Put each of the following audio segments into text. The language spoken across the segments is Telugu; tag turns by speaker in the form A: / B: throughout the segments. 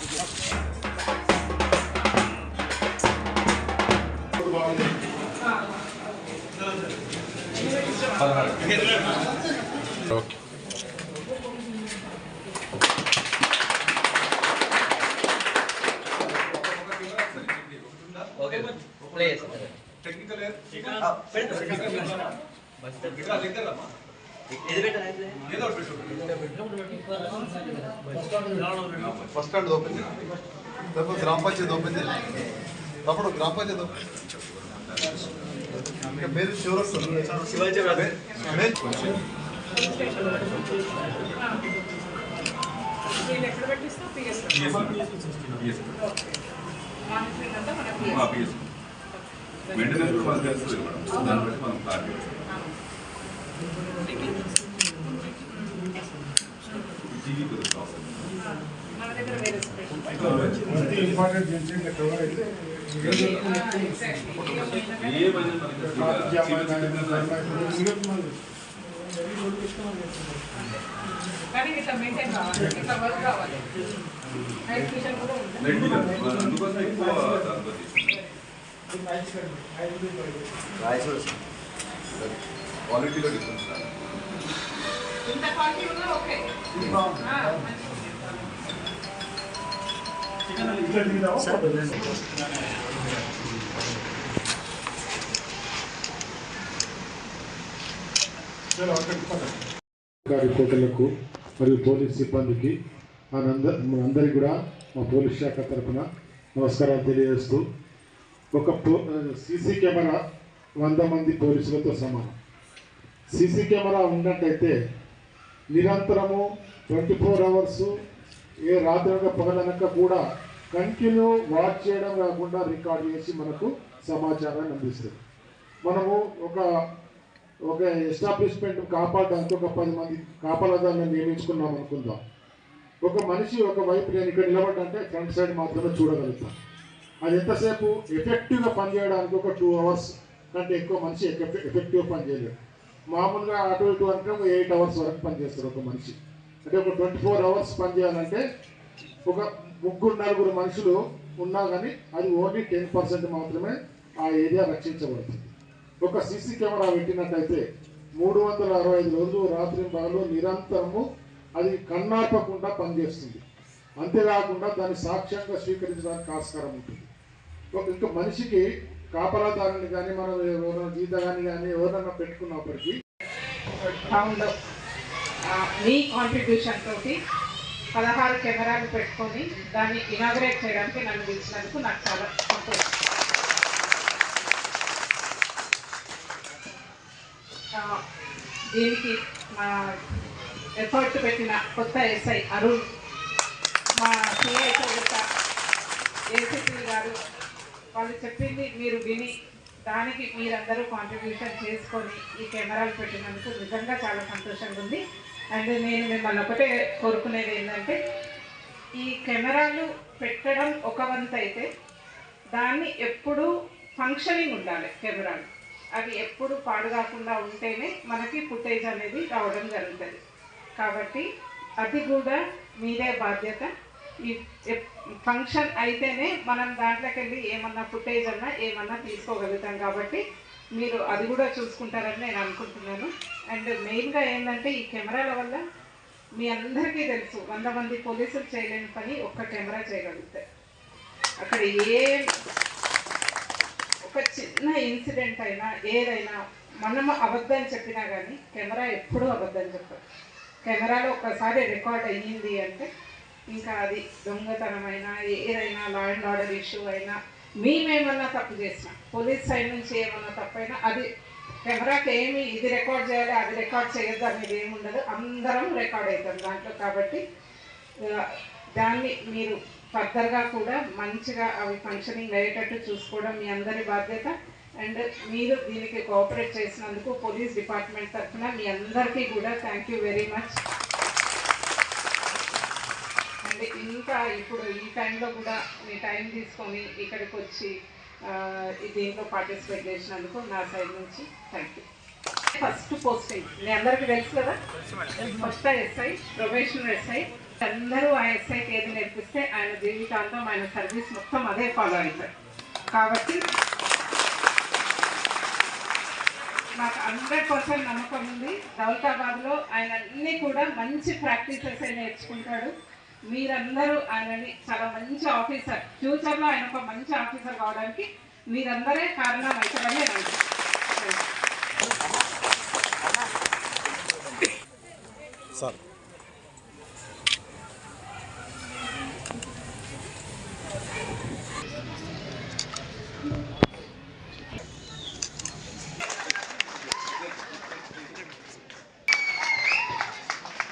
A: 이렇게 Okay, play. Technical air.
B: Ah, bus stand open చేయండి లేకపోతే గ్రామ పంచాయతీ ఓపెన్ తప్పుడు గ్రామ పంచాయతీ ఓపెన్ ఇంకా మీరు చివరి వస్తుంది. శివాజీ
C: నేను ఎక్కడ పెట్టిస్తా? పిఎస్ మానిటరింగ్ అంతా మన పిఎస్
D: మెయింటెనెన్స్ కూడా మనకు తెలుస్తుంది మేడం. దాన్ని బట్టి మనం క్లారిటీ
C: కానీ ఇట్లా మెయింటైన్ కావాలి ఇట్లా వర్క్ కావాలి నైట్ విషన్ కూడా ఉంటుంది
D: రెడ్డి అందుకోసం ఎక్కువ దాంతో క్వాలిటీలో డిఫరెన్స్
A: కోటలకు మరియు పోలీస్ సిబ్బందికి మనందరికీ కూడా మా పోలీస్ శాఖ తరఫున నమస్కారాలు తెలియజేస్తూ ఒక సీసీ కెమెరా వంద మంది పోలీసులతో సమానం. సీసీ కెమెరా ఉన్నట్టయితే నిరంతరము ట్వంటీ ఫోర్ అవర్స్ ఏ రాత్రనక పగలనక కూడా కంటిన్యూ వాచ్ చేయడం కాకుండా రికార్డ్ చేసి మనకు సమాచారాన్ని అందిస్తుంది. మనము ఒక ఒక ఎస్టాబ్లిష్మెంట్ కాపాడడానికి ఒక పది మంది కాపాడదాన్ని నియమించుకున్నాం అనుకుందాం. ఒక మనిషి ఒక వైపు నేను ఇక్కడ నిలబడ్డంటే ఫ్రంట్ సైడ్ మాత్రమే చూడగలుగుతాను అది ఎంతసేపు ఎఫెక్టివ్గా పనిచేయడానికి ఒక టూ అవర్స్ కంటే ఎక్కువ మనిషి ఎఫెక్టివ్ పని చేయలేడు మామూలుగా అటు ఇటు అంటే ఒక ఎయిట్ అవర్స్ వరకు పనిచేస్తారు ఒక మనిషి. అంటే ఒక ట్వంటీ ఫోర్ అవర్స్ పనిచేయాలంటే ఒక ముగ్గురు నలుగురు మనుషులు ఉన్నా కానీ అది ఓన్లీ టెన్ పర్సెంట్ మాత్రమే ఆ ఏరియా రక్షించబడుతుంది. ఒక సీసీ కెమెరా పెట్టినట్టయితే మూడు వందల అరవై ఐదు రోజులు రాత్రి పగలు నిరంతరము అది కన్నాపకుండా పనిచేస్తుంది. అంతేకాకుండా దాన్ని సాక్ష్యంగా స్వీకరించడానికి ఆస్కారం ఉంటుంది. ఒక ఇంకా మనిషికి కాపలాదారుని కానీ మనం ఎవరైనా జీతగాని కానీ ఎవరైనా పెట్టుకున్నప్పటికీ
C: టౌన్లో మీ కాంట్రిబ్యూషన్ తోటి పదహారు కెమెరాలు పెట్టుకొని దాన్ని ఇనాగ్రేట్ చేయడానికి నన్ను పిలిచినందుకు నాకు చాలా సంతోషం. దీనికి మా ఎఫర్ట్ పెట్టిన కొత్త ఎస్ఐ అరుణ్ మా సిఐ ఏసీపీ గారు వాళ్ళు చెప్పింది మీరు విని దానికి మీరందరూ కాంట్రిబ్యూషన్ చేసుకొని ఈ కెమెరాలు పెట్టినందుకు నిజంగా చాలా సంతోషంగా ఉంది. అండ్ నేను మిమ్మల్ని ఒకటే కోరుకునేది ఏంటంటే ఈ కెమెరాలు పెట్టడం ఒక వంతు అయితే దాన్ని ఎప్పుడు ఫంక్షనింగ్ ఉండాలి కెమెరాలు. అవి ఎప్పుడు పాడు కాకుండా ఉంటేనే మనకి ఫుటేజ్ అనేది రావడం జరుగుతుంది. కాబట్టి అది కూడా మీదే బాధ్యత. ఈ ఫంక్షన్ అయితేనే మనం దాంట్లోకి వెళ్ళి ఏమన్నా ఫుటేజ్ అన్నా ఏమన్నా తీసుకోగలుగుతాం కాబట్టి మీరు అది కూడా చూసుకుంటారని నేను అనుకుంటున్నాను. అండ్ మెయిన్గా ఏంటంటే ఈ కెమెరాల వల్ల మీ అందరికీ తెలుసు వంద మంది పోలీసులు చేయలేని పని ఒక్క కెమెరా చేయగలుగుతాయి అక్కడ ఏ ఒక చిన్న ఇన్సిడెంట్ అయినా ఏదైనా మనము అబద్ధం చెప్పినా కానీ కెమెరా ఎప్పుడూ అబద్ధం చెప్పదు. కెమెరాలో ఒక్కసారి రికార్డ్ అయ్యింది అంటే ఇంకా అది దొంగతనమైనా ఏదైనా లా అండ్ ఆర్డర్ ఇష్యూ అయినా మేమేమన్నా తప్పు చేసినా పోలీస్ సైడ్ నుంచి ఏమన్నా తప్పైనా అది కెమెరాకి ఏమి ఇది రికార్డ్ చేయాలి అది రికార్డ్ చేయొద్దు అనేది ఏమి ఉండదు. అందరం రికార్డ్ అవుతాం దాంట్లో కాబట్టి దాన్ని మీరు ఫర్దర్గా కూడా మంచిగా అవి ఫంక్షనింగ్ అయ్యేటట్టు చూసుకోవడం మీ అందరి బాధ్యత. అండ్ మీరు దీనికి కోఆపరేట్ చేసినందుకు పోలీస్ డిపార్ట్మెంట్ తరఫున మీ అందరికీ కూడా థ్యాంక్ యూ వెరీ మచ్ అంటే ఇంకా ఇప్పుడు ఈ టైంలో కూడా మీ టైం తీసుకొని ఇక్కడికి వచ్చి దీంట్లో పార్టిసిపేట్ చేసినందుకు నా సైడ్ నుంచి థ్యాంక్ యూ ఫస్ట్ పోస్టింగ్ మీ అందరికీ తెలుసు కదా? ఫస్ట్ ఎస్ఐ ప్రొఫెషనల్ ఎస్ఐ అందరూ ఆ ఎస్ఐకి ఏది నేర్పిస్తే ఆయన జీవితాంతం ఆయన సర్వీస్ మొత్తం అదే ఫాలో అవుతారు. కాబట్టి నాకు హండ్రెడ్ పర్సెంట్ నమ్మకం ఉంది. దౌలతాబాద్లో ఆయన అన్నీ కూడా మంచి ప్రాక్టీసెస్ నేర్చుకుంటాడు. మీరందరూ ఆయనని చాలా మంచి ఆఫీసర్. ఫ్యూచర్లో ఆయన ఒక మంచి ఆఫీసర్ కావడానికి మీరందరే కారణం అవుతారని నేను
A: సార్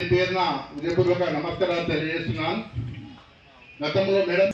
E: పేరున హృదయపూర్వక నమస్కారాలు తెలియజేస్తున్నాను. గతంలో మేడం